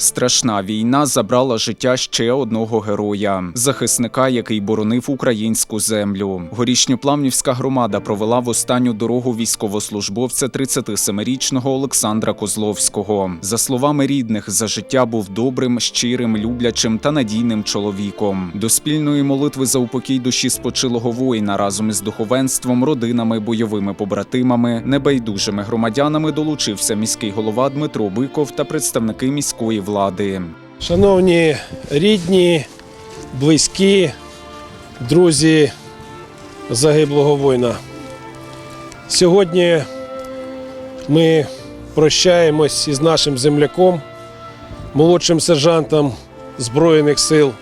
Страшна війна забрала життя ще одного героя, захисника, який боронив українську землю. Горішньоплавнівська громада провела в останню дорогу військовослужбовця 37-річного Олександра Козловського. За словами рідних, за життя був добрим, щирим, люблячим та надійним чоловіком. До спільної молитви за упокій душі спочилого воїна разом із духовенством, родинами, бойовими побратимами, небайдужими громадянами долучився міський голова Дмитро Биков та представники міської влади. Шановні рідні, близькі, друзі загиблого воїна. Сьогодні ми прощаємось із нашим земляком, молодшим сержантом Збройних сил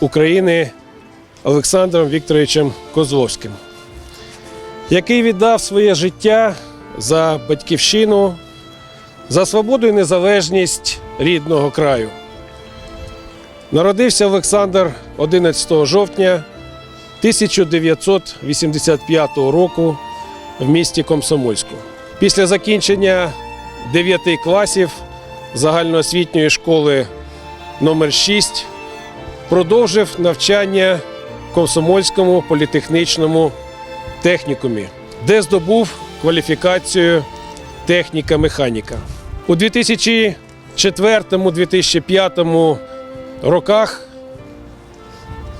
України Олександром Вікторовичем Козловським, який віддав своє життя за батьківщину, за свободу і незалежність рідного краю. Народився Олександр 11 жовтня 1985 року в місті Комсомольську. Після закінчення 9 класів загальноосвітньої школи номер 6 продовжив навчання в Комсомольському політехнічному технікумі, де здобув кваліфікацію техніка-механіка. У 2004-2005 роках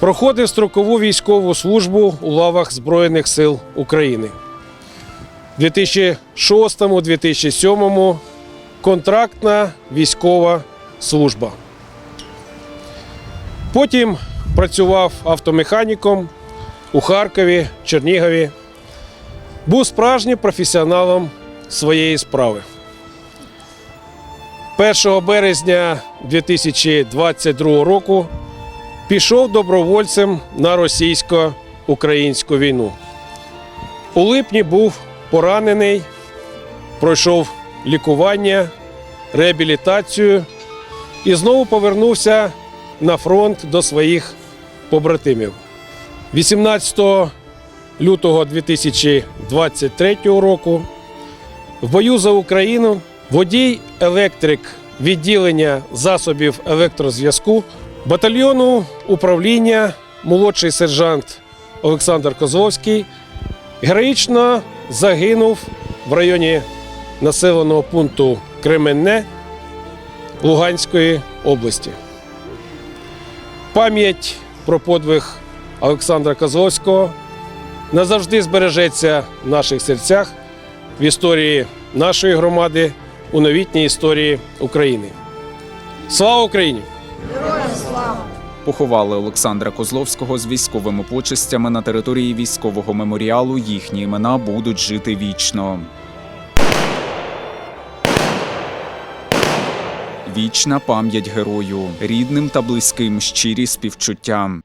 проходив строкову військову службу у лавах Збройних сил України. У 2006-2007 контрактна військова служба. Потім працював автомеханіком у Харкові, Чернігові. Був справжнім професіоналом своєї справи. 1 березня 2022 року пішов добровольцем на російсько-українську війну. У липні був поранений, пройшов лікування, реабілітацію і знову повернувся на фронт до своїх побратимів. 18 лютого 2023 року в бою за Україну водій електрик відділення засобів електрозв'язку батальйону управління молодший сержант Олександр Козловський героїчно загинув в районі населеного пункту Кременне Луганської області. Пам'ять про подвиг Олександра Козловського назавжди збережеться в наших серцях в історії нашої громади у новітній історії України. Слава Україні! Героям слава! Поховали Олександра Козловського з військовими почестями на території військового меморіалу. Їхні імена будуть жити вічно. Вічна пам'ять герою, рідним та близьким щирі співчуття.